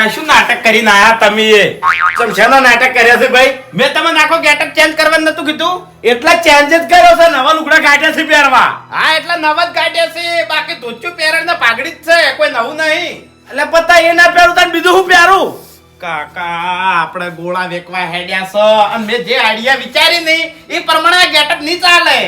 કાકા શું નાટક કરીને આયા તમે ચમ શેના નાટક કર્યા છે ભાઈ? મેં તમને આખો ગેટઅપ ચેન્જ કરવા નતું કીધું. એટલા ચેન્જ જ કર્યો છે નવા લુગડા કાઢ્યા છે પહેરવા. હા એટલા નવા જ કાઢ્યા છે. બાકી ધોચું પહેરણ ને પાઘડી જ છે કોઈ નવું નહીં. એટલે પતા એ ના પહેરું તાર બીજું હું પહેરું? કાકા આપણે ગોળા વેકવા હેડ્યા છો. અને મેં જે આઈડિયા વિચારી નહીં એ પ્રમાણે ગેટઅપ નહીં ચાલે.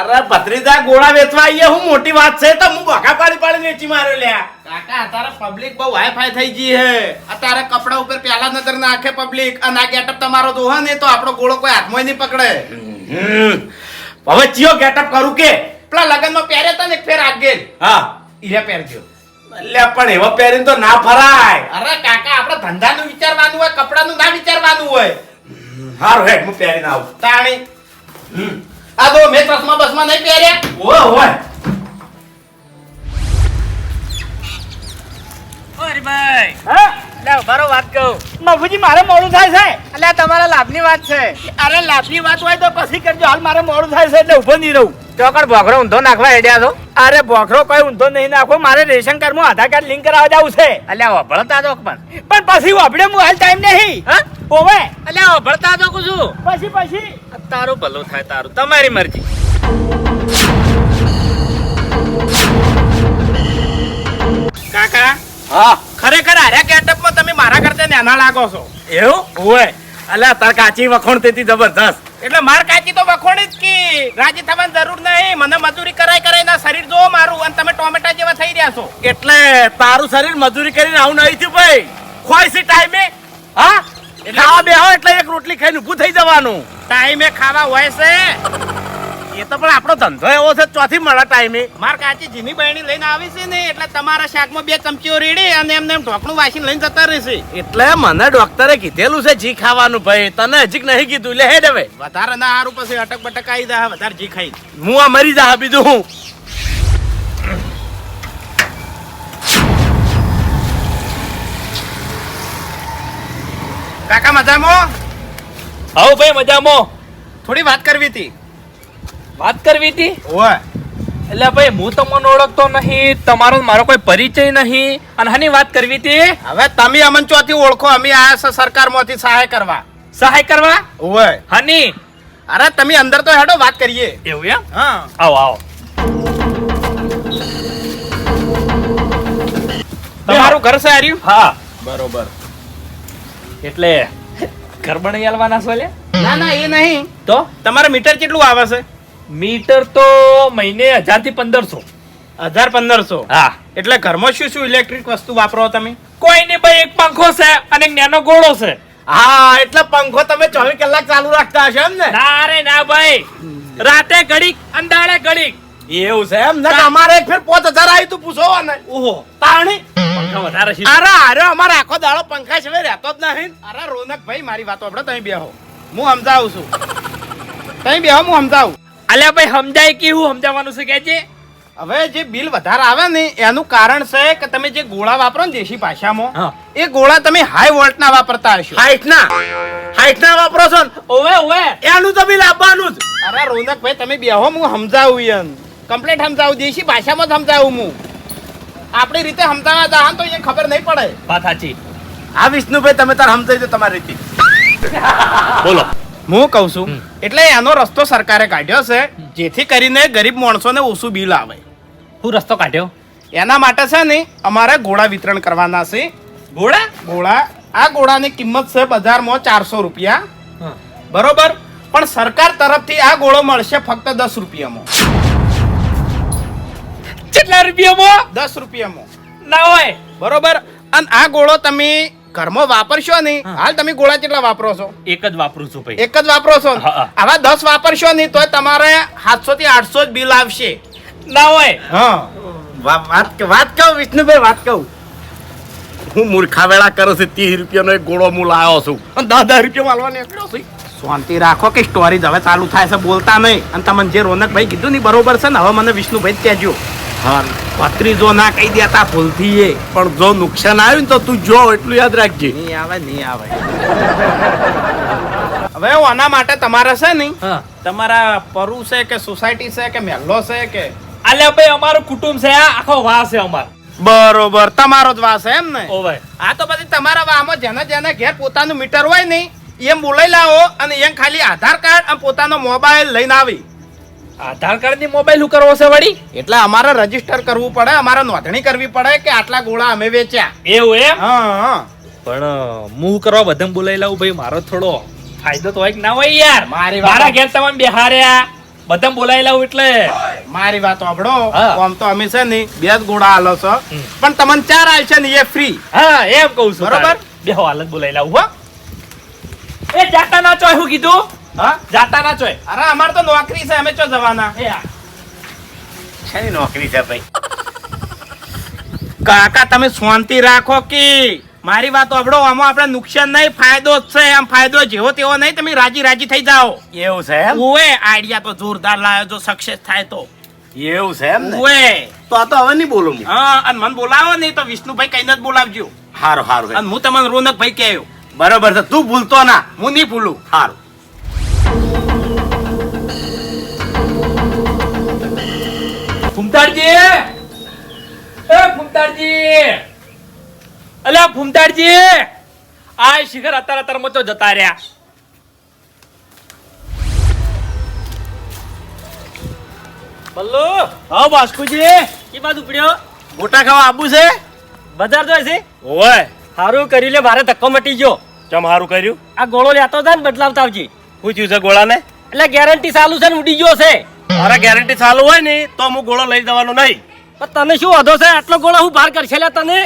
અરે ભત્રીજા ગોળા વેચવા આવીએ હું મોટી વાત છે તો હું બકા પાડી પાડી વેચી માર્યો લ્યા. કાકા અત્યારે પબ્લિક બહુ વાઈફાઈ થઈ ગઈ હે. અત્યારે કપડા ઉપર પેલા નજર નાખે પબ્લિક અને આ ગેટઅપ તમારો દોહા ને તો આપણો ગોળો કોઈ હાથમાં નહીં પકડે. હવે ચિયો ગેટઅપ કરું કે? પેલા લગનમાં પહેરે હતા ને ફેર આગેલ હા. ઈરે પહેરજો. એટલે પણ એવા પહેરીને તો ના ફરાય અરે કાકા આપણે ધંધાનું વિચારવાનું હોય કપડાનું ના વિચારવાનું હોય. હારું હેડ હું પહેરીને આવું. તાણી. આ તો મેં ચશ્મા બસમાં નહીં પહેર્યા? ઓ ઓય. હરીભાઈ. હા? લે વાત કહું. બાપુજી મારે મોડું થાય છે. એટલે તમારા લાભની વાત છે. અરે લાભની વાત હોય તો પછી કરજો. હાલ મારે મોડું થાય છે એટલે ઊભો નહીં રહું. ચોકડ ભોખરો ઊંધો નાખવા હેડ્યા છો? અરે ભોખરો કોઈ ઊંધો નહીં નાખો. મારે રેશન કાર્ડમાં આધાર કાર્ડ લિંક કરાવવા જવું છે. એટલે વભળતા તો પણ. પણ પછી વભળે હું હાલ ટાઈમ નહીં. હા? ઓવે એટલે વભળતા તો છું? પછી પછી. તારું ભલું થાય તારું. તમારી મરજી. કાકા હા. ખરેખર આર્યા ગેટઅપમાં તમે મારા કરતા નાના લાગો છો. એવું? હોય. અલ્યા તાર કાચી વખોણ તેથી જબરદસ્ત એટલે માર કાચી તો વખોણ જ કી. રાજી થવાની જરૂર નહીં. મને મજૂરી કરાય કરાય ના શરીર જો મારું. અને તમે ટોમેટા જેવા થઈ રહ્યા છો. એટલે તારું શરીર મજૂરી કરીને આવું નહીં થયું ભાઈ. ખોય છે ટાઈમે. હા? ખાવા બે એટલે એક રોટલી ખાઈને ઊભું થઈ જવાનું. ટાઈમે ખાવા હોય છે. એ તો પણ આપણો ધંધો એવો છે ચોથી મળે ટાઈમે. માર કાચી જીની બહેણી લઈને આવી છે ને એટલે તમારા શાકમાં બે ચમચીઓ રેડી અને એમને એમ ઢોકણું વાસીને લઈને જતા રહેશે. એટલે મને ડોક્ટરે કીધેલું છે જી ખાવાનું ભાઈ. તને હજી નહીં કીધું. લે હેડ હવે. વધારે ના હારું પછી અટક બટક આવી જાય. વધારે જી ખાઈ. હું આ મરી જા બીજું હું. કાકા મજામાં? હવ ભાઈ મજામાં. થોડી વાત કરવી હતી. વાત કરવી હતી? ઓય. એટલે ભાઈ હું તમને ઓળખતો નહીં તમારો મારો કોઈ પરિચય નહીં અને હની વાત કરવી હતી? હવે તમે અમન ચોથી ઓળખો? અમે આયા છે સરકારમાંથી સહાય કરવા. સહાય કરવા? ઓય. હની. અરે તમે અંદર તો હેડો વાત કરીએ. એવું એમ? હા. આવો આવો. તમારું ઘર છે હા. બરોબર. એટલે ઘર બનાવી આલવાના છો લે? ના ના એ નહીં. તો? તમારે મીટર કેટલું આવે છે? મીટર તો મહિને હજારથી પંદરસો. હજાર પંદરસો? હા. એટલે ઘરમાં શું શું ઇલેક્ટ્રિક વસ્તુ વાપરો તમે? કોઈ નહીં ભાઈ એક પંખો છે અને એક નાનો ગોળો છે. હા એટલે પંખો તમે ચોવીસ કલાક ચાલુ રાખતા હશો એમ ને? ના અરે ના ભાઈ. રાતે ઘડીક અંધારે ઘડીક. એવું છે એમ ને? અમારે એક ફેર પોત હજાર આવી તું પૂછો ને ઓહો. તાણી? અરે અરે અમારે આખો દાડો પંખા છે રહેતો જ નહીં. અરે રોનક ભાઈ મારી વાતો આપણે તમે બેહો. હું સમજાવું છું. તમે બેહો હું સમજાવું. અલ્યા ભાઈ સમજાય કે હું સમજાવવાનું છે કે છે? હવે જે બિલ વધારે આવે ને એનું કારણ છે કે તમે જે ગોળા વાપરો ને દેશી ભાષામાં એ ગોળા તમે હાઈ વોલ્ટ ના વાપરતા હશો. હાઈટ ના? હાઈટ ના વાપરો છો ને? ઓવે ઓવે. એનું તો બિલ આપવાનું જ. અરે રોનક ભાઈ તમે બેહો હું સમજાવું એમ કમ્પ્લેટ સમજાવું દેશી ભાષામાં જ સમજાવું હું. આપણી રીતે સમજાવવા જા તો એ ખબર નહીં પડે. વાત સાચી. આ વિષ્ણુભાઈ તમે તાર સમજાવી દો તમારી રીતે. બોલો. હું કહું છું એટલે એનો રસ્તો સરકારે કાઢ્યો છે જેથી કરીને ગરીબ માણસોને ઓછું બિલ આવે. હું રસ્તો કાઢ્યો? એના માટે છે ને અમારે ગોળા વિતરણ કરવાના છે. ઘોડા ગોળા. આ ગોળાની કિંમત છે બજારમાં ચારસો રૂપિયા. બરોબર? પણ સરકાર તરફથી આ ગોળો મળશે ફક્ત દસ રૂપિયામાં. કેટલા રૂપિયામાં? દસ રૂપિયામાં. ના હોય. બરોબર? અને આ ગોળો તમે ઘરમાં વાપરશો નહીં. હાલ તમે ગોળા કેટલા વાપરો છો? એક જ વાપરું છું ભાઈ. એક જ વાપરો છો. આવા દસ વાપરશો નહીં તો તમારે સાતસો થી આઠસો જ બિલ આવશે. ના હોય. હા. વાત વાત કહું વિષ્ણુભાઈ વાત કહું. હું મૂર્ખા વેળા કરું છું ત્રીસ રૂપિયાનો એક ગોળો હું લાવ્યો છું. અને દસ દસ રૂપિયા માલવા નીકળ્યો છું. શાંતિ રાખો કે સ્ટોરી હવે ચાલુ થાય છે બોલતા નહીં. અને તમને જે રોનકભાઈ કીધું ને બરોબર છે ને હવે મને વિષ્ણુભાઈ જ કહેજો. હા ભત્રીજો ના કહી દેતા ભૂલથી એ. પણ જો નુકસાન આવ્યું ને તો તું જો એટલું યાદ રાખજે. નહીં આવે નહીં આવે. હવે આના માટે તમારે છે ને તમારા પરુ છે કે સોસાયટી છે કે મહેલો છે કે? અલ્યા ભાઈ અમારું કુટુંબ છે આખો વાસ છે અમાર. બરોબર તમારો જ વાસ એમ ને? ઓવે આ તો પછી તમારા વામાં જેને જેને ઘેર પોતાનું મીટર હોય નહીં એમ બોલાઈ લાવો અને એમ ખાલી આધાર કાર્ડ અને પોતાનો મોબાઈલ લઈને આવી. આધાર કાર્ડની મોબાઈલ શું કરવો છે વળી? એટલે અમારે રજિસ્ટર કરવું પડે અમારે નોંધણી કરવી પડે કે આટલા ગોળા અમે વેચ્યા. એવું એમ? હા પણ હું કરવા બધા બોલાઈ લાવું ભાઈ મારો થોડો ફાયદો તો હોય કે ના હોય યાર? મારી વાત- મારા ઘેર તમે બિહાર્યા. બધા બોલાઈ લાવું એટલે. મારી વાત સાંભળો. આમ તો અમે છે ને બે જ ગોળા આલો છો. પણ તમને ચાર છે ને એ ફ્રી હા એમ કહું છું બરોબર. બે હાલત બોલાઈ લાવું હો. એ જાતા ના ચોય હું કીધું? હા? જાતા ના છો અરે અમારે તો નોકરી છે અમે ચો જવાના. શેની નોકરી છે ભાઈ? કાકા તમે શાંતિ રાખો કે મારી વાત અબડો આમાં આપણે નુકસાન નહીં ફાયદો જ છે આમ ફાયદો જેવો તેવો નહીં તમે રાજી રાજી થઈ જાઓ. એવું છે એમ? ઓએ આઈડિયા તો જોરદાર લાવ્યો જો સક્સેસ થાય તો. એવું છે એમ ઓએ તો આ તો હવે નહીં બોલું હા અને મને બોલાવો નહીં તો વિષ્ણુભાઈ કઈને જ બોલાવજો. હારું હારું. અને હું તમને રોનકભાઈ કહેયો. બરોબર છે તું ભૂલતો ના. હું નહીં ભૂલું. હારું. ફૂમતાડજી એ ફૂમતાડજી અલ્યા ફૂમતાડજી આ શિખર અત્યારે અત્યારે તો જતા રહ્યા. બલ્લુ! હા બાસ્કુજી. કે બાજુ પડ્યો? મોટા ખાવા આબુ છે? બજાર જોય છે? ઓય સારું કર્યું લે મારે ધક્કો મટી ગયો. ચમ હારું કર્યું? આ ગોળો લેતો હતા ને બદલાવતા આવજી. પૂછ્યું છે છે ગોળાને? એટલે ગેરંટી ચાલુ છે ને ઉડી ગયો છે. મારા ગેરંટી ચાલુ હોય ને તો હું ગોળો લઈ જવાનો નહીં. પણ તને શું વાંધો છે? આટલો ગોળો હું બહાર કરશે તને?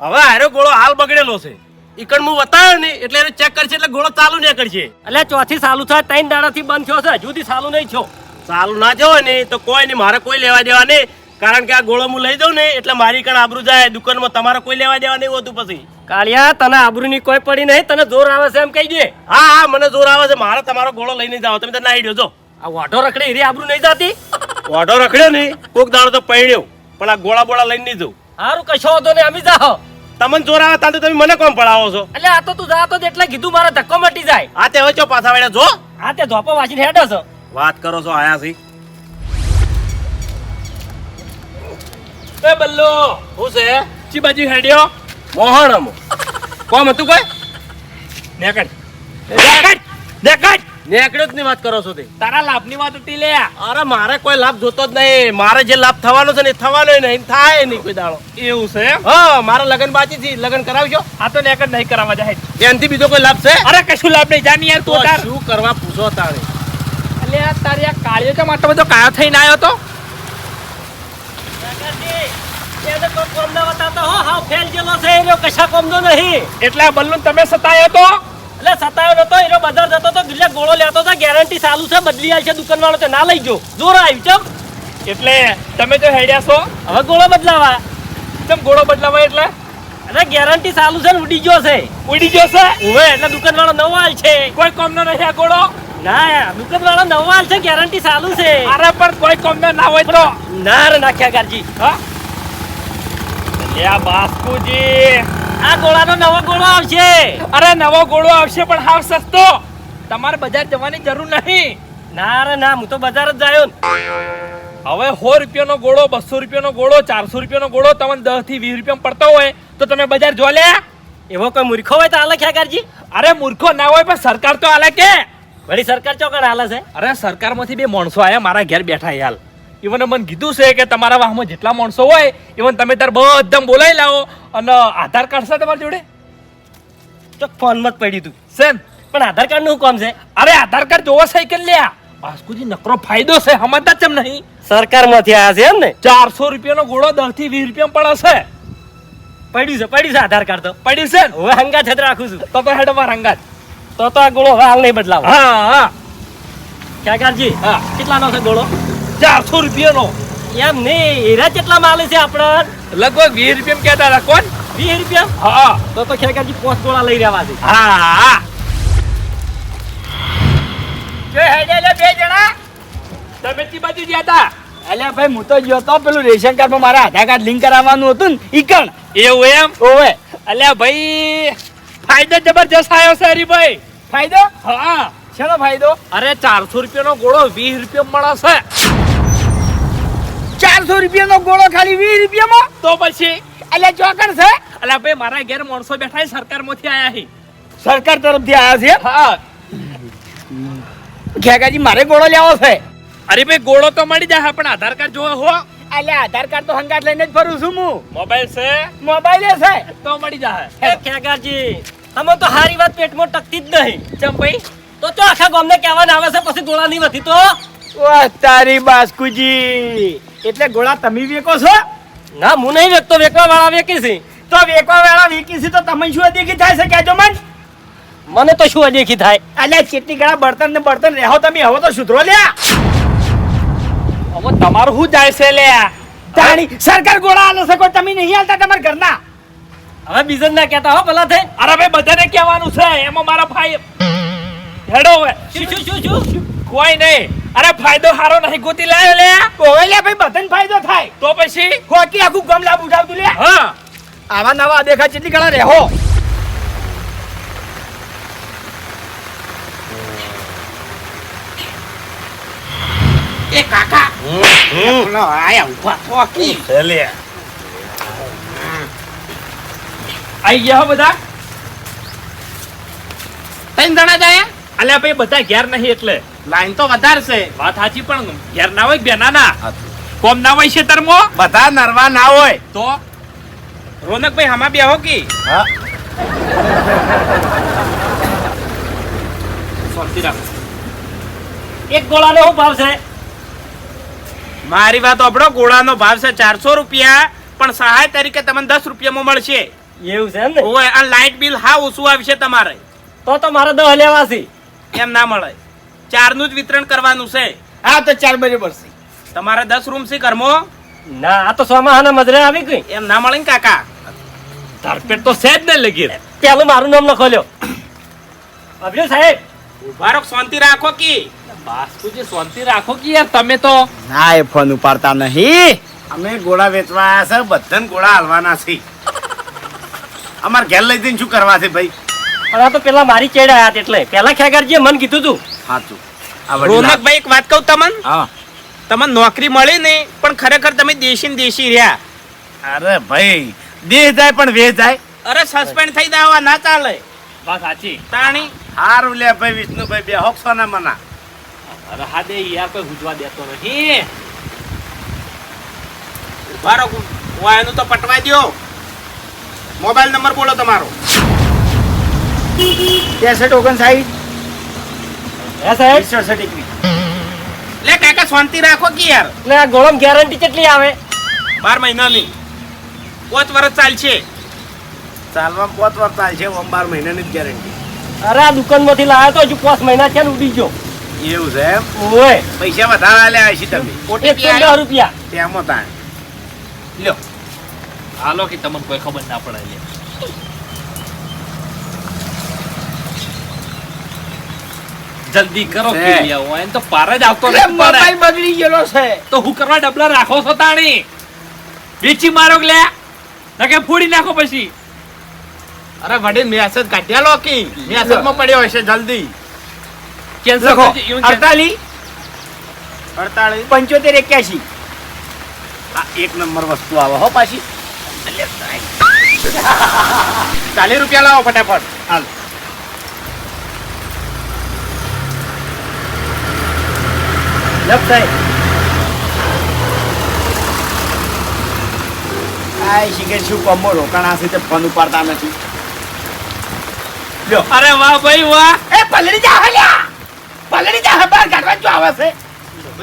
હવે આરો ગોળો હાલ બગડેલો છે. ઈકણ હું બતાવ્યો ને એટલે એને ચેક કરશે એટલે ગોળો ચાલુ નહીં કરશે એટલે ચોથી ચાલુ થાય ત્રણ દાડાથી બંધ થયો છે હજુ સુધી ચાલુ નહીં છો ચાલુ ના થયો ને તો કોઈ નહીં મારે કોઈ લેવા દેવા નહીં. કારણ કે આ ગોળો હું લઈ દઉં ને એટલે મારી કણ આબરૂ જાય દુકાનમાં તમારે કોઈ લેવા દેવા નહીં હોતું પછી. કાળિયા તને આબરૂની કોઈ પડી નહીં તને જોર આવે છે એમ કહી દે. હા હા મને જોર આવે છે મારે તમારો ગોળો લઈને જાઓ તમે તો નાઈ દો જો આ વાઢો રખડે એરી આબરૂ નહીં જાતી? વાઢો રખડ્યો નહીં કોક દાડો તો પહેણ્યો પણ આ ગોળા બોળા લઈને નહીં જવું સારું કશો હતો ને અમે જાઓ તમને જોર આવે ત્યાં તમે મને કોમ પડાવો છો? એટલે આ તો તું જા તો એટલે કીધું મારા ધક્કો મટી જાય. આ તે હવે ચો પાછા વળ્યા જો આ તે ધોપો વાંચીને હેડો છો. વાત કરો છો આયા સી એ બલ્લો હું છે? ચી બાજુ હેડ્યો. મોહન કોમ હતું કોઈ? નેકડ. નેકડ નેકડ. નેકડ્યો જ ની વાત કરો છો તે. તારા લાભની વાત હતી લે. અરે મારે કોઈ લાભ જોતો જ નહીં. મારે જે લાભ થવાનો છે ને થવાનો નહીં. થાય નહીં કોઈ દાડો. એવું છે હા મારા લગન બાકી છે. લગન કરાવજો. આ તો નેકડ નહીં કરાવવા જાય. એનથી બીજો કોઈ લાભ છે? અરે કશું લાભ નહીં. જાની યાર તું તાર. શું કરવા પૂછો તારે? એટલે આ તારી આ કાળિયો કેમ આટલો બધો કાયો થઈને આવ્યો તો. ના હો ફેલ જેલો છે. એનો કશા કોમનો નહીં. એટલે આ બલ્લુ તમે સતાયો તો? એટલે સતાયો નતો એનો બજાર જતો તો એટલે ગોળો લેતો તો ગેરંટી ચાલુ છે બદલી આવશે દુકાન વાળો તો ના લઈ જો જોર આવ્યું ચમ. એટલે તમે જો હેડ્યા છો. હવે ગોળો બદલાવા. ચમ ગોળો બદલાવા એટલે? અરે ગેરંટી ચાલુ છે ને ઉડી ગયો છે. ઉડી ગયો છે? હવે એટલે દુકાન વાળો નવો હાલ છે. કોઈ કોમનો નથી આ ગોળો? ના દુકાન વાળો નવો હાલ છે ગેરંટી ચાલુ છે. અરે પણ કોઈ કોમનો ના હોય તો? ના રે નાખ્યા ગારજી હા. લે બાસ્કુજી આ ગોળાનો નવો ગોળો આવશે. અરે નવો ગોળો આવશે પણ હાવ સસ્તો. તમારે બજાર જવાની જરૂર નહીં. ના રે ના હું તો બજાર જ જાયો હવે સો રૂપિયાનો ગોળો બસો રૂપિયાનો ગોળો ચારસો રૂપિયાનો ગોળો તમને દસથી વીસ રૂપિયા પડતો હોય તો તમે બજાર જો લે. એવો કોઈ મૂર્ખો હોય તો આલે ગારજી અરે મૂર્ખો ના હોય પણ સરકાર તો આલે કે. વળી સરકાર ચોકડ આલે છે? અરે સરકારમાંથી બે માણસો આયા મારા ઘેર બેઠા યાર. ઈવન મને કીધું છે કે તમારા વાહમાં જેટલા માણસો હોય ઇવન તમે તાર બધા બોલાવી લાવો અને આધાર કાર્ડ છે તમારી જોડે? તો ફોન મત જ પડ્યું તું. સેમ? પણ આધાર કાર્ડનું કામ છે? અરે આધાર કાર્ડ જોવો સાયકલ લ્યા બાસ્કુજી નકરો ફાયદો છે સમજતા ચમ નહીં. સરકારમાંથી આવ્યા છે એમ ને? ચારસો રૂપિયાનો ગોળો દસથી વીસ રૂપિયા પડે છે. પડ્યું છે પડ્યું છે આધાર કાર્ડ તો. પડ્યું છે? હવે હંગા છત્ર રાખું છું. તો તો હેડ મારા અંગાત તો તો આ ગોળો હાલ નહીં બદલાવ. હા હા. ક્યાં કારજી હા. કેટલાનો છે ગોળો ચારસો રૂપિયાનો. એમ નહીં હીરા કેટલા માલે છે આપણે? લગભગ વીસ રૂપિયા કહેતા હતા કોણ? વીસ રૂપિયા? હા. તો તો ખેકાજી પોસ્ટ ગોળા લઈ રહ્યા છે. હા હા. બે જણા. તમે તી બાજુ ગયા હતા? અલ્યા ભાઈ હું તો ગયો તો પેલું રેશન કાર્ડમાં મારા આધાર કાર્ડ લિંક કરાવવાનું હતું ને ઈકણ એવું એમ? ઓવે. અલ્યા ભાઈ ફાયદો જબરજસ્ત આવ્યો છે હરીભાઈ. ફાયદો? હા. શેનો ફાયદો? અરે ચારસો રૂપિયાનો ગોળો વીસ રૂપિયા મળે છે. ચારસો રૂપિયાનો ગોળો ખાલી વીસ રૂપિયામાં? તો પછી? એટલે ચોકર છે? એટલે ભાઈ મારા ઘેર માણસો બેઠા છે સરકારમાંથી આયા છે. સરકાર તરફથી આયા છે? હા. ખેગાજી મારે ગોળો લેવો છે. અરે ભાઈ ગોળો તો મળી જાય પણ આધાર કાર્ડ જોવો હો. એટલે આધાર કાર્ડ તો હંગાત લઈને જ ફરું છું હું. મોબાઈલ છે? મોબાઈલ છે? તો મળી જાય. એ અમે તમે તો હારી વાત પેટમાં ટકતી જ નહીં. ચમ ભાઈ? તો તો આખા ગામને કહેવાના આવે છે પછી ગોળા નહીં વધી તો? વાહ તારી બાસ્કુજી. એટલે ગોળા તમે વેકો છો? ના હું નહીં વેચતો વેકવા વાળા વેકી છે. તો વેકવા વાળા વેકી છે તો તમે શું દેખી થાય છે કહેજો મન? મને તો શું અદેખી થાય? અલ્યા કેટલી ગળા બળતણ ને બળતણ રહેવો તમે હવે તો સુધરો લ્યા. હવે તમારું શું જાય છે લ્યા તાણી સરકાર ગોળા આલે છે કોઈ તમે નહીં હાલતા તમારા ઘરના? હવે બીજન ના કહેતા હો ભલા થઈ. અરે ભાઈ બધાને કહેવાનું છે એમાં મારા ભાઈ હેડો હવે. શું શું શું શું? કોઈ નહીં. અરે ફાયદો હારો નહીં ગોતી લાયો લે. ઓય લે ભાઈ બધાને ફાયદો થાય. તો પછી? હોકી આખું ગમ લાભ ઉઠાવતું લે. હા. આવા નવા દેખા ચેટલી ગળા રહેવો એ કાકા. પેલો આયા ઊભા થો કી. આઈ ગયા હો બધા? ત્રણ જણા જાય? અલ્યા ભાઈ બધા ઘેર નહીં એટલે. લાઈન તો વધારે છે વાત સાચી પણ ઘેર ના હોય બેના ના? કોમ ના હોય છે તરમો બધા નરવા ના હોય. તો? રોનકભાઈ હમા બેહો કી? શાંતિ રાખો. એક ગોળાનો શું ભાવ છે? મારી વાત આપણો ગોળાનો ભાવ છે ચારસો રૂપિયા પણ સહાય તરીકે તમને દસ રૂપિયામાં મળશે. એવું છે ને? ઓય આ લાઇટ બિલ હા ઓછું આવશે તમારે. તો તો મારે દહ લેવા છે એમ ના મળે. ચારનું જ વિતરણ કરવાનું છે. હા તો ચાર બરાબર છે. તમારે દસ રૂમ છે ઘરમાં? ના આ તો સોમાહાના મજરે આવી ગઈ. એમ ના મળે ને કાકા? ધરપેટ તો સેજ ને લગી પેલું મારું નામ લખો લ્યો. અભિયો સાહેબ. ઊભા રહો, શાંતિ રાખો કી. બાસ્તુજી શાંતિ રાખો કે યાર તમે તો. ના એ ફોન ઉપાડતા નહીં. અમે ગોળા વેચવા આવ્યા છે બધાને ગોળા હાલવાના છે. અમાર ઘેર લઈ જઈને શું કરવા છે ભાઈ? પણ આ તો પેલા મારી ચેડ આયા હતા એટલે. પેલા ખેગરજીએ મન કીધું તું. સાચું. રોનકભાઈ એક વાત કહું તમને? હા. તમને નોકરી મળી ને પણ ખરેખર તમે દેશી ને દેશી રહ્યા. અરે ભાઈ દેહ જાય પણ વેહ જાય. અરે સસ્પેન્ડ થઈ દાવા ના ચાલે. બસ સાચી. તાણી. હારું લે ભાઈ વિષ્ણુભાઈ બે હોક્ષો ના મના. અરે હા દે યાર કોઈ ગુજવા દેતો નહીં બારો હું વાયનું તો પટવા દ્યો. મોબાઈલ નંબર બોલો તમારો. ત્રેસઠ ઓગણસાઠ. હે સાહેબ? સડસઠ એકવીસ લે કાકા શાંતિ રાખો કે યાર? આ ગોળમ ગેરંટી કેટલી આવે? બાર મહિનાની પાંચ વર્ષ ચાલશે. ચાલવા પોત વાર ચાલશે ઓમ બાર મહિનાની જ ગેરંટી અરે આ દુકાનમાંથી લાવ્યો તો હજુ પાંચ મહિના છે ને ઉડી ગયો. એવું છે એમ? ઓય. પૈસા વધારે આલ્યા હશે તમે. ઓટીપી રૂપિયા. તેમાં તાણ લ્યો. હાલો કે તમને કોઈ ખબર ના પડે જલ્દી કરો છે. કે આવો એમ તો પાર જ આવતો નથી મોબાઈલ બગડી ગયેલો છે. તો હું કરવા ડબલા રાખો છો તાણી? વેચી મારો લે? નકે ફોડી નાખો પછી. અરે વડીલ મેસેજ કાઢ્યા લો કી? મેસેજમાં પડ્યો હશે જલ્દી. કેન્સલ cancel- અડતાલીસ. અડતાળીસ પંચોતેર એક્યાસી. આ એક નંબર વસ્તુ આવે હો પાછી. ચાલીસ રૂપિયા લાવો ફટાફટ. હાલ. લપ સાહેબ આ શીખે શું કોમો રોકાણા છે તે ફોન ઉપાડતા નથી. લ્યો. અરે વાહ ભાઈ વાહ. એ પલડી જા હલ્યા પલડી જા બહાર કાઢવા જો આવે છે.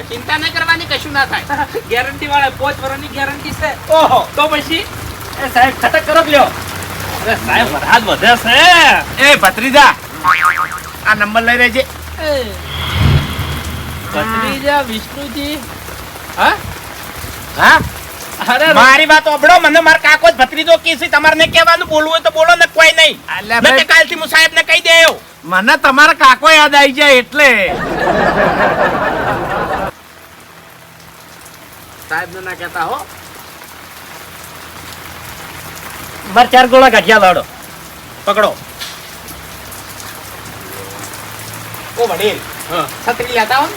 ચિંતા નહીં કરવાની કશું ના થાય. ગેરંટી વાળા પોચ વર્ષની ગેરંટી છે. ઓહો. તો પછી? એ સાહેબ ખટક કરો લ્યો. અરે સાહેબ વરસાદ વધે છે. એ ભત્રીજા. આ નંબર લઈ રહેજે. ભત્રીજા વિષ્ણુજી. હા? હા? અરે મારી વાત ઓબળો મને માર કાકો જ ભત્રીજો કી છે તમારે કહેવાનું બોલવું હોય તો બોલો ને કોઈ નહીં. અલ્યા મેં તે કાલથી હું સાહેબને કહી દેયો. મને તમારા કાકો યાદ આવી જાય એટલે. સાહેબને ના કહેતા હો. માર ચાર ગોળા ગાંઠિયા લાડો પકડો. ઓ વડીલ હા. છત્રી લેતા હો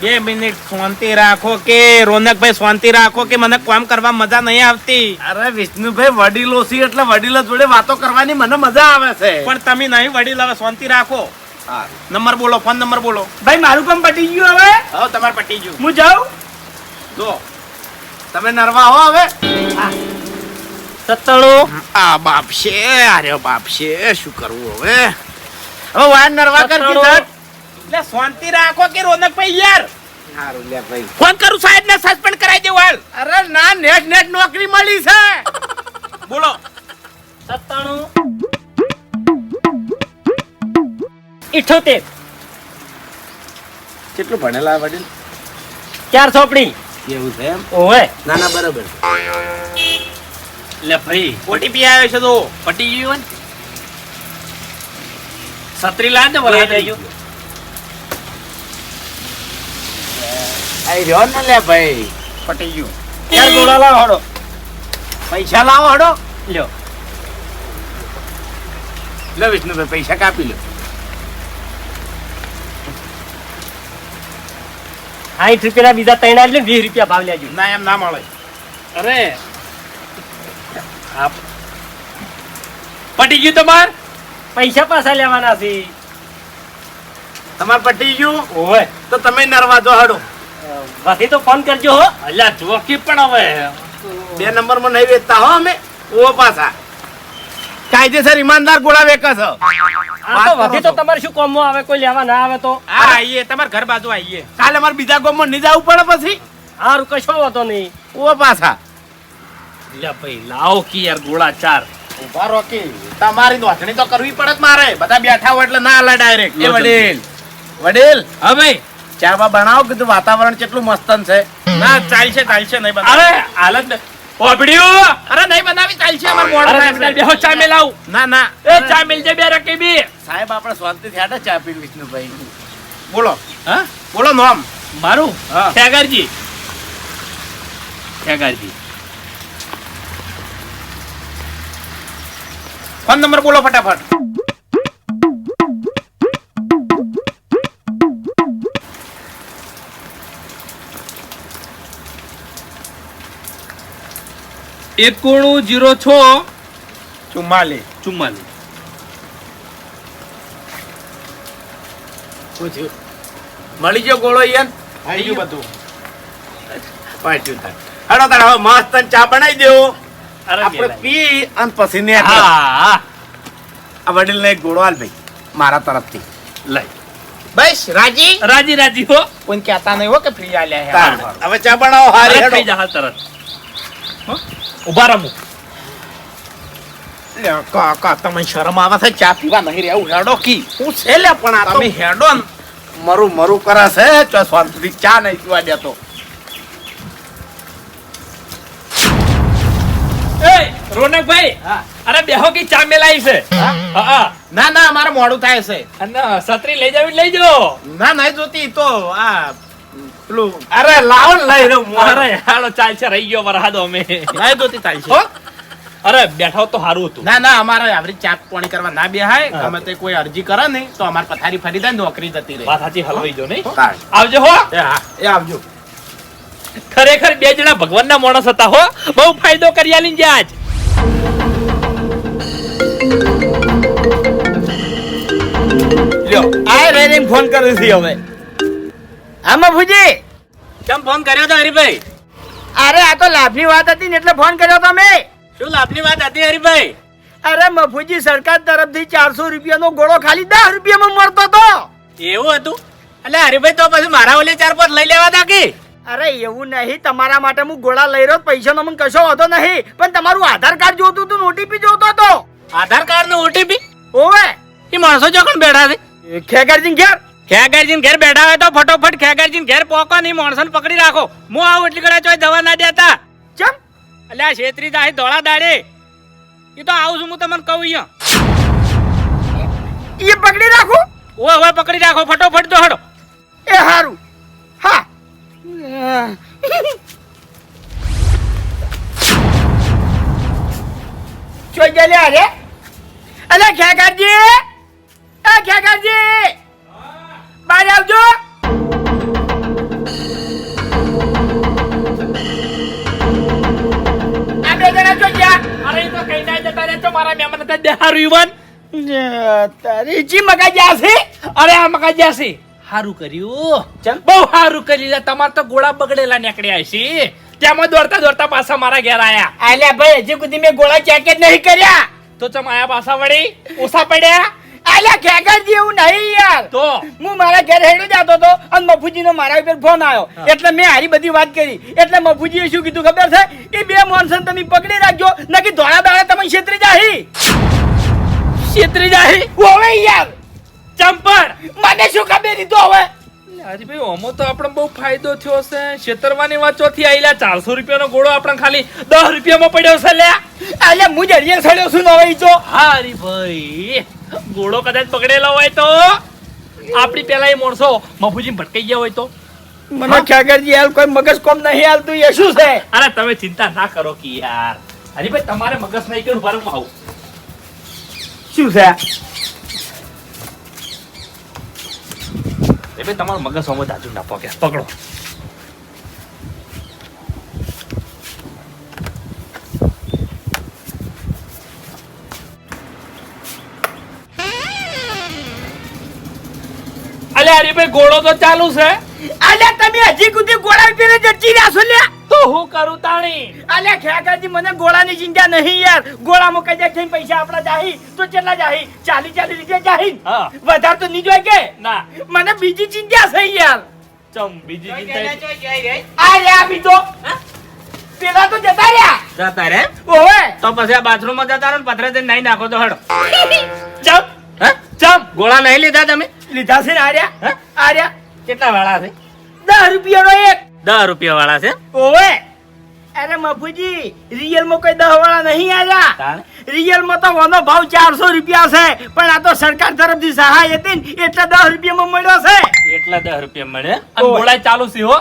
બે મિનિટ શાંતિ રાખો કે રોનકભાઈ શાંતિ રાખો કે મને કામ કરવા મજા નહીં આવતી. અરે વિષ્ણુભાઈ વડીલો છે એટલે વડીલો જોડે વાતો કરવાની મને મજા આવે છે. પણ તમે નહીં વડીલ હવે શાંતિ રાખો. હા. નંબર બોલો ફોન નંબર બોલો. ભાઈ મારું કામ પટી ગયું હવે? હવે તમારે પટી ગયું. હું જાઉં? જો. તમે નરવા હો હવે? સતળો આ બાપ છે અરે બાપ છે શું કરવું હવે? હવે વાન નરવા કર એટલે શાંતિ રાખો કે રોનકભાઈ યાર. હારું લે ભાઈ. ફોન કરું સાહેબ ને સસ્પેન્ડ કરાવી દેવું હાલ. અરે ના નેટ નેટ નોકરી મળી છે. બોલો. સત્તાણું. ઇઠોતેર. કેટલું ભણેલા વડીલ? ચાર ચોપડી એવું છે એમ? ઓવે. ના ના બરાબર. લે ભાઈ ઓટીપી આવ્યો છે તો. પટી ગયું ને? છત્રી લાદ ને વરાળ થઈ આઈ રહ્યો ને લે ભાઈ. પટી ગયું. ચાર ગોળા લાવો હડો. પૈસા લાવો હડો. લ્યો. લે વિષ્ણુભાઈ પૈસા કાપી લો સાઠ રૂપિયા બીજા ત્રણ એટલે વીસ રૂપિયા ભાવ લેજો. ના એમ ના મળે. અરે! પટી ગયું તમાર? પૈસા પાછા લેવાના છે. તમારે પટી ગયું? હોય તો તમે નરવા જો હડો. બાકી તો ફોન કરજો હો. અલ્યા જોકી પણ હવે. બે નંબરમાં નહીં વેચતા હો અમે. ઓ પાછા. કાયદેસર ઈમાનદાર ગોળા છે. તો વધી તો તમારે શું કોમમાં આવે કોઈ લેવા ના આવે તો? હા આઈએ તમારા ઘર બાજુ આઈએ. કાલે અમારે બીજા ગામમાં નહીં જવું પડે પછી? હારું કશો વાતો નહીં. ઓ પાછા. લે ભાઈ લાવો કી યાર ગોળા ચાર. ઊભા રોકી તમારી નોંધણી તો કરવી પડે જ મારે. બધા બેઠા હોય એટલે ના આલા ડાયરેક્ટ એ વડીલ. વડીલ હા ભાઈ. બનાવો કીધું વાતાવરણ કેટલું મસ્તન છે? ના ચાલશે ચાલશે નહીં અરે હાલત ઓબડ્યું અરે નહીં બનાવી ચાલશે અમાર મોડ અરે થાય બેહો ચા મેલાવ ના ના. એ ચા મેલ જે બે રકીબી સાહેબ આપણે શાંતિ થયા ચા પી વિષ્ણુભાઈ બોલો. હા? બોલો નામ મારું? ઠેગરજી. ઠેગરજી. ફોન નંબર બોલો ફટાફટ. એકોણું જીરો છ. ચુમ્માલીસ ચુમ્માલીસ મળી ગયો ગોળો ઈયન? આવી ગયું બધું. તાર હવે મસ્ત ચા બનાવી દેવો. આપણે પી અને પછી ને આ વડીલ ને ગોળો હાલ ભાઈ મારા તરફથી. લઈ. બસ રાજી? રાજી રાજી હો. કોઈ કહેતા નહીં હો કે ફ્રી આલ્યા હવે ચા બનાવો હારી હેડો. તરત. હો? ઊભા રમો લે, કાકા તમે શરમ આવે છે? ચા પીવા નહીં રહ્યા હેડો કી? હું છે લે પણ આ તમે હેડો મરું મરું કરે છે ચો શાંતિથી ચા નહીં પીવા દેતો. એ રોનકભાઈ અરે બેહો કી ચા મેલાઈ છે? હા? ના ના અમારે મોડું થાય છે. અને છત્રી લઈ જાવી લઈ જાઓ. ના નહીં જોતી તો આ પેલું અરે લાવો ને લઈ રહ્યો. અરે હાલો ચાલશે રહી ગયો વરહાદો અમે. નહીં જોતી ચાલશે અરે બેઠો તો સારું હતું. ના ના અમારે આવરી ચાપ પાણી કરવા ના બેહાય. ગમે તે કોઈ અરજી કરે નહીં તો અમારે પથારી ફરી જાય નોકરી જતી રહી. વાત સાચી હલવાઈ જો નહીં. આવજો હો. એ આવજો. ખરેખર બે જણા ભગવાનના માણસ હતા હો. બહુ ફાયદો કરી આલી છે આજ લ્યો આ રે ફોન કરી છું હવે. આમાં ભુજી! કેમ ફોન કર્યો તો હરીભાઈ અરે આ તો લાભની વાત હતી ને એટલે ફોન કર્યો તમે. શું લાભની વાત હતી હરીભાઈ અરે મફુજી સરકાર તરફથી ચારસો રૂપિયાનો ગોળો ખાલી દસ રૂપિયામાં મળતો હતો. એવું હતું? એટલે હરીભાઈ તો પછી મારા ઓલે ચાર પાંચ લઈ લેવા તા કે? અરે એવું નહીં. તમારા માટે હું ગોળા લઈ રહ્યો પૈસાનો મને કશો વાંધો નહીં. પણ તમારું આધાર કાર્ડ જોતું હતું ઓટીપી જોતો હતો. આધાર કાર્ડ નો ઓટીપી ઓવે. એ માણસો ચોકણ બેઠા છે? ખેગરજી ઘેર. ખેગારજીને ઘેર બેઠા હોય તો ફટોફટ ખેગારજીને ઘેર પોકો નહીં માણસોને પકડી રાખો. હું આવું એટલી કડા ચોય દવા ના દેતા. ચમ? એટલે આ છેતરી જાય ધોળા દાડે. એ તો આવું છું હું તમને કહું અહીંયા એ પકડી રાખું? ઓ હવે પકડી રાખો ફટોફટ તો હડો. એ હારું. હા. ચોઈ ગયા લે અરે ખેગાજી એ ખેગાજી બહાર આવજો. આ બે જણા ચોઈ ગયા. અરે તો કઈ ના જતા રહે છો મારા મહેમાન હતા દેહારું ઈવન. તારી જી મગા ગયા છે અરે આ મકા જ્યાસી હારું કર્યું. ચમ બહુ હારું કરી લે તમાર તો ગોળા બગડેલા નીકળ્યા છે તેમાં દોડતા દોડતા પાછા મારા ઘેર આયા. આલ્યા ભાઈ હજી સુધી મેં ગોળા ચેક જ નહીં કર્યા. તો ચમ આયા પાછા વળી? ઓછા પડ્યા? આલ્યા ખેગાજી એવું નહીં યાર. તો? હું મારા ઘેર હેડો જતો તો અને મફુજીનો મારા ઉપર ફોન આવ્યો. એટલે મેં હારી બધી વાત કરી. એટલે મફુજીએ શું કીધું ખબર છે? એ બે મોનસન તમે પકડી રાખજો નકી ધોળા દાડા તમે છેતરી જાહી. છેતરી જાહી? ઓવે યાર. ચંપર! મને શું ખબર દીધો હવે? હાજી ભાઈ ઓમો તો આપણે બહુ ફાયદો થયો છે. છેતરવાની વાંચોથી આઈલા ચારસો રૂપિયાનો ગોળો આપણે ખાલી દસ રૂપિયામાં પડ્યો છે લ્યા. એટલે હું જડિયે સડ્યો છું નવાઈ જો હારી ભાઈ ગોળો કદાચ બગડેલો હોય તો? આપણી પેલા એ માણસો મફુજી ભટકાઈ ગયા હોય તો? મને ખેગરજી હાલ કોઈ મગજ કોમ નહીં હાલતું એ શું છે? અરે તમે ચિંતા ના કરો કે યાર. હરીભાઈ તમારે મગજ નહીં કર્યું ભરું આવું. શું છે? એ ભાઈ તમારું મગજ સમજ આજુ ના પકડો. અલે ગોળો તો ચાલુ છે? અલે તમે હજી સુધી ગોળા પીને જચી રહ્યા છો લ્યા. તો હું કરું તાણી? અલે ખેકાજી મને ગોળાની ચિંતા નહીં યાર. ગોળામાં કદાચ થઈને પૈસા આપડા જાહી. તો કેટલા જાહી? ચાલી ચાલી રૂપિયા જાહી? હા. વધારે તો નહીં જોઈ કે? ના. મને બીજી ચિંતા છે યાર. ચમ બીજી ચિંતા આ રહ્યા બીજો. પેલા તો જતા રહ્યા. જતા રે ઓવે તો પછી આ બાથરૂમમાં જતા રહો ને પથરે જઈને નાઈ નાખો તો હડો. ચમ. હે? ચમ. ગોળા નહીં લીધા તમે? લીધા છે ને આર્યા? રહ્યા હે? આ રહ્યા કેટલા વાળા છે? દસ રૂપિયાનો એક. દસ રૂપિયા વાળા છે? ઓવે. અરે મફુજી રિયલમાં કોઈ દહ વાળા નહીં આવ્યા રિયલમાં તો ઓનો ભાવ ચારસો રૂપિયા છે પણ આ તો સરકાર તરફથી સહાય હતી ને એટલે દસ રૂપિયામાં મળ્યો છે. એટલા દસ રૂપિયા મળે. અને ગોળાય ચાલુ છે હો.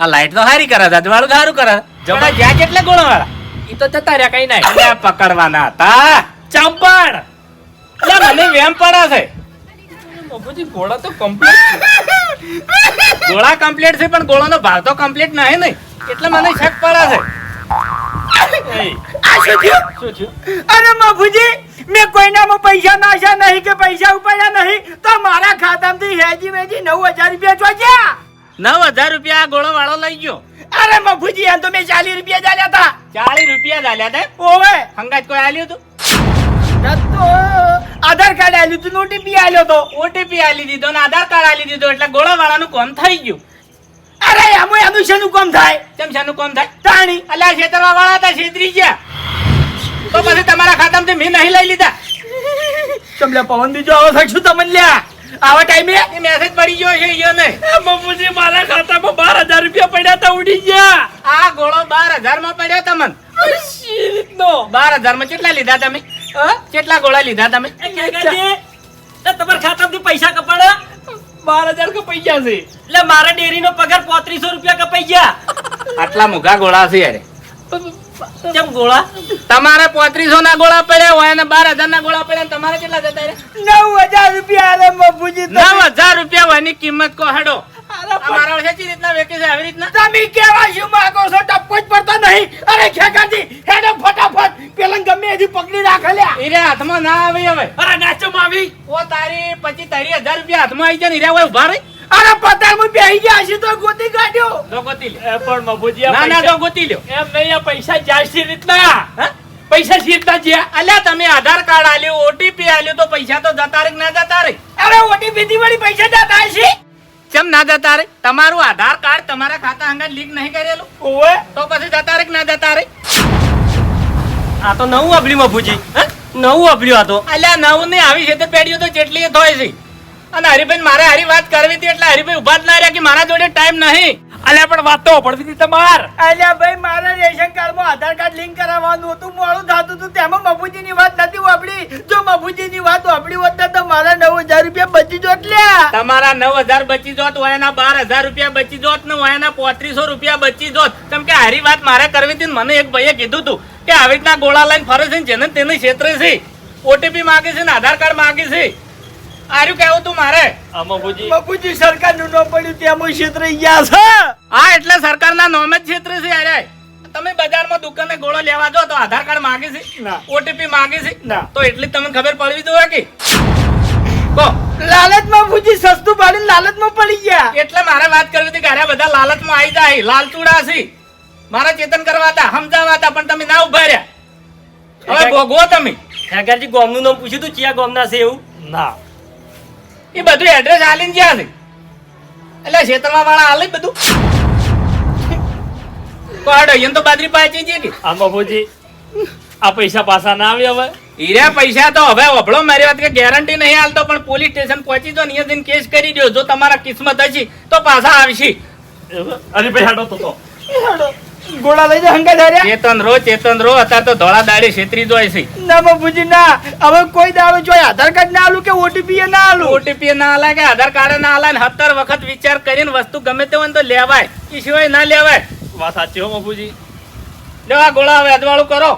આ લાઈટ તો સારી કરે છે વાળું સારું કરે જમા જ્યાં કેટલા ગોળા વાળા ઈ તો જતા રહ્યા કઈ નહીં. અલ્યા પકડવાના હતા. ચંપણ મને વેમ પડે છે. મફુજી ગોળા તો કમ્પ્લીટ ગોળા કમ્પ્લીટ છે પણ ગોળાનો ભાવ તો કમ્પ્લીટ નહીં. ને એટલે મને શક પડે છે. આ શું થયું? શું થયું? અરે બાપુજી મેં કોઈનામાં પૈસા નાખ્યા નહીં કે પૈસા ઉપાડ્યા નહીં? તો મારા ખાતામાંથી હેજી વેજી નવ હજાર રૂપિયા ચોચ્યા નવ હજાર રૂપિયા આ ગોળો વાળો લઈ ગયો. અરે મફુજી એમ તો મેં ચાલીસ રૂપિયા ચાલ્યા હતા. ચાલીસ રૂપિયા ચાલ્યા હતા? તે ઓવે. હંગાજ કોઈ આલ્યું હતું? તો આધાર કાર્ડ આલ્યું તું ઓટીપી આલ્યો તો. ઓટીપી આલી દીધો ને આધાર કાર્ડ આલી દીધો એટલે ગોળા વાળાનું કોમ થઈ ગયું. અરે એમાં એનું શેનું કોમ થાય? કેમ શેનું કોમ થાય? તાણી. અલ્યા છેતરવા વાળા હતા છેતરી ગયા. તો પછી તમારા ખાતામાંથી મેં નહીં લઈ લીધા. તમને પવન બીજો આવો શકશું તમને લ્યા? આવા ટાઈમે? એ મેસેજ પડી ગયો છે યો ને. મફુજી મારા ખાતામાં બાર હજાર રૂપિયા પડ્યા તા ઉડી ગયા. આ ગોળો બાર હજારમાં પડ્યો તમને. બાર હજારમાં કેટલા લીધા તમે? કેટલા ગોળા લીધા તમે? તમારે તમારા ખાતામાંથી પૈસા કપાડા બાર હજાર કપાઈ ગયા છે. એટલે મારા ડેરીનો પગાર પોત્રીસો રૂપિયા કપાઈ ગયા. આટલા મોઘા ગોળા છે યાર. કેમ ગોળા? તમારે પોત્રીસો ના ગોળા પડ્યા હોય અને બાર હજાર ના ગોળા પડ્યા તમારે કેટલા જતા નવ હજાર રૂપિયા. નવ હજાર રૂપિયા હોયની કિંમત કો રીતના છે આવી રીતના? તમે કેવા શું માંગો છો? ટપ્પો જ પડતો નહીં. અરે ખેકાજી હેડો ફટાફટ. પેલા ગમે એથી પકડી રાખ લ્યા. ઈરે હાથમાં ના આવે હવે. અરે નાચમ આવી? ઓ તારી પછી તારી હજાર રૂપિયા હાથમાં આવી જાય ને ઈરા ઊભા રહી. અરે પતાલમાં બેહી ગયા હશે તો ગોતી કાઢ્યો. તો ગોતી લે પણ મફુજી ના ના તો ગોતી લ્યો. એમ નહીં આ પૈસા જાય છે રીતના. હા? પૈસા સી રીતના જ્યાં? અલ્યા તમે આધાર કાર્ડ આલ્યું ઓટીપી આલ્યું તો પૈસા તો જતા રે ના જતા રે અરે ઓટીપી થી વળી પૈસા જતા કેમ ના જતા રે? તમારું આધાર કાર્ડ તમારા ખાતા અંગત લીક નહીં કરેલું? ઓવે. તો પછી જતા રે કે ના જતા રે? આ તો નવું વાપર્યું મફુજી? નવું વાપર્યું આ તો. અલ્યા નવું નહીં આવી છે તે પેઢીઓ તો જેટલી થાય છે. અને હરિભાઈ મારે હારી વાત કરવી હતી એટલે હરિભાઈ ઊભા જ ના રહ્યા કે મારા જોડે ટાઈમ નહીં. અલ્યા પણ વાત તો પડતી હતી તમાર. અલ્યા ભાઈ મારે રેશન કાર્ડમાં આધાર કાર્ડ લિંક કરાવવાનું હતું. મોડું થતું હતું તેમાં બાપુજી ની વાત નથી વાપરી. જો બાપુજી ની વાત વાપરી હોત તો મારા નવ હજાર રૂપિયા બચી જોત લ્યા તમારા નવ હજાર બચી જોત એના બાર હજાર રૂપિયા બચી જોત ને હોય એના પોત્રીસો રૂપિયા બચી જોત. કેમ કે હારી વાત મારે કરવી હતી ને મને એક ભાઈએ કીધું હતું કે આવી રીતના ગોળા લઈને ફરે છે ને જેને તેને છેતરે છે. ઓટીપી માંગે છે ને આધાર કાર્ડ માંગે છે. આર્યું કેવું તું મારે? બાપુજી સરકારનું ન પડ્યું તેમાં ક્ષેત્ર ગયા છે. હા એટલે સરકારના નોમે જ ક્ષેત્ર છે અરે. તમે બજારમાં દુકાને ગોળો લેવા જો તો આધાર કાર્ડ માંગે છે ના. ઓટીપી માંગે છે. ના. તો એટલી તમને ખબર પડવી જોઈએ કે? કહો લાલચમાં ભૂજી સસ્તું પાડીને લાલચમાં પડી ગયા. એટલે મારે વાત કરવી હતી કે અરે બધા લાલચમાં આવી જાય લાલચુડા છે. મારે ચેતન કરવા હતા સમજાવવા હતા પણ તમે ના ઊભા રહ્યા. હવે ભોગવો તમે. ખેગારજી ગોમનું નામ પૂછ્યું તું ચિયા ગોમના છે એવું? ના. એ બધું એડ્રેસ આલીને જ્યાં છે. એટલે ક્ષેત્રમાં વાળા આલે બધું. કોડ અહીંયા તો બાજરી પાછી છે કે. આ બાપુજી આ પૈસા પાછા ના આવે હવે હીરા પૈસા તો હવે વભળો મારી વાત કે ગેરંટી નહીં હાલતો પણ પોલીસ સ્ટેશન પહોંચી જો ને અહીંયા જઈને કેસ કરી દો જો તમારા કિસ્મત હશે તો પાછા આવશે. અરે ભાઈ હાડો તો. તો ગોળા લઈ જા હંગા ધાર્યા ચેતન રો ચેતન રો અત્યારે તો ધોળા દાડી છેતરી જોય છે. ના બાપુજી ના. હવે કોઈ દાડો જોયા આધાર કાર્ડ ના આલું કે ઓટીપી ના આલું? ઓટીપી ના આલા કે આધાર કાર્ડ ના આલા ને સત્તર વખત વિચાર કરીને વસ્તુ ગમે તે હોય ને તો લેવાય. એ સિવાય ના લેવાય. વાત સાચી હો મફુજી જો આ ગોળા હવે અજવાળું કરો.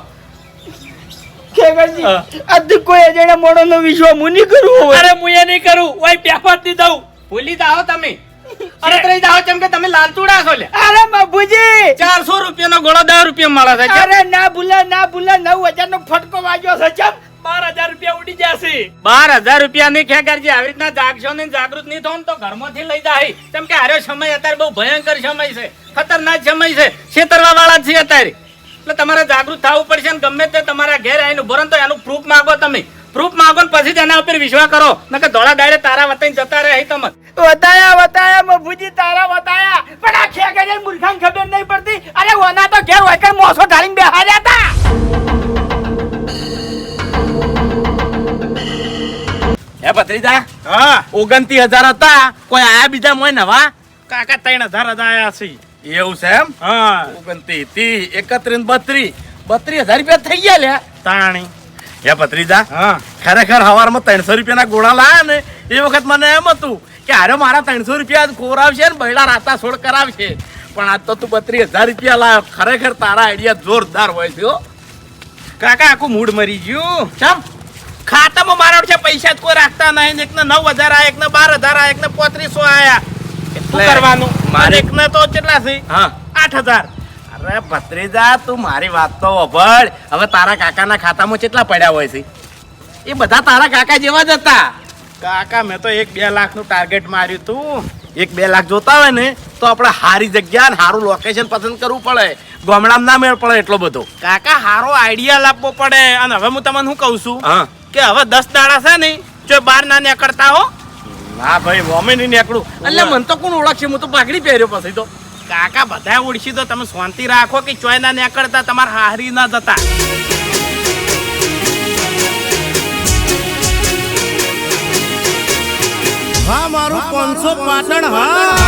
ખેગરજી. આ કોઈ અજાણ્યા મોડો નો હું નહીં કરું. અરે હું એ નહીં કરું. ઓય પેપર દી દઉં. ભૂલી જાઓ તમે. અરે ત્રણ જાઓ કેમ કે તમે લાલચુડા છો લે અરે બાપુજી! ચારસો રૂપિયાનો ગોળો દસ રૂપિયા મળે છે અરે ના ભૂલે ના ભૂલે નવ હજાર નો ફટકો વાગ્યો છે ચમ. બાર હજાર રૂપિયા ઉડી જશે. બાર હજાર રૂપિયા ની ખેગારજી આવી રીતના જાગશો ને જાગૃત નહીં થો તો તો ઘરમાંથી લઈ જાય. કેમ કે આર્યો સમય અત્યારે બહુ ભયંકર સમય છે ખતરનાક સમય છે છેતરવા વાળા છે અત્યારે. એટલે તમારે જાગૃત થવું પડશે ને ગમે તે તમારા ઘેર આવીને ભરણ તો એનું પ્રૂફ માંગો તમે. પ્રૂફ માંગો ને પછી તેના ઉપર વિશ્વાસ કરો. નકર ધોળા દાડે તારા વતાઈ જતા રહે તમે વતાયા વતાયા મભુજી તારા વતાયા પણ આ ખેગરિયા મૂર્ખાને ખબર નહીં પડતી. અરે ઓના તો ઘેર હોય મોસો ઢાળીને બેહાર્યા હતા. હે ભત્રીજા? હા. ઓગણતી હજાર હતા. કોઈ આયા બીજા મોય નવા? કાકા ત્રણ હજાર હજાર આયા છે. એવું છે એમ? હા. ઓગણતી તી એકત્રીસ બત્રીસ. બત્રીસ હજાર રૂપિયા થઈ ગયા લ્યા. તાણી. હે ભત્રીજા? હા. ખરેખર હવારમાં ત્રણસો રૂપિયાના ગોળા લાયા ને એ વખત મને એમ હતું કે અરે મારા ત્રણસો રૂપિયા ખોરાવશે ને બૈડા રાતા છોડ કરાવશે. પણ આજ તો તું બત્રીસ હજાર રૂપિયા લાવ્યો ખરેખર તારા આઈડિયા જોરદાર હોય છે કાકા આખું મૂડ મરી ગયું. ચમ. ખાતામાં મારા છે પૈસા જ કોઈ રાખતા નહીં એક ને નવ હજાર આયા એક ને બાર હજાર આયા એક ને પોત્રીસો આયા. શું કરવાનું? મારે એક ને તો કેટલા છે? હા. આઠ હજાર. અરે ભત્રીજા તું મારી વાત તો વભળ. હવે તારા કાકાના ખાતામાં કેટલા પડ્યા હોય છે? એ બધા તારા કાકા જેવા જ હતા. કાકા મેં તો એક બે લાખનું ટાર્ગેટ માર્યું તું. એક બે લાખ જોતા હોય ને તો આપણે સારી જગ્યા ને સારું લોકેશન પસંદ કરવું પડે. ગામડામાં ના મેળ પડે એટલો બધો. કાકા સારો આઈડિયા લાવવો પડે. અને હવે હું તમને શું કહું છું? કે હવે દસ દાડા છે ને જો બાર ના નીકળતા હો. ના ભાઈ વોમે નહીં નીકળું. એટલે મને તો કોણ ઓળખશે? હું તો પાઘડી પહેર્યો પછી તો. કાકા બધા ઓળખી દો તમે શાંતિ રાખો કે ચોય ના નીકળતા, તમારે હારી ના જતા. હા, મારું પાંચસો પાટણ, હા.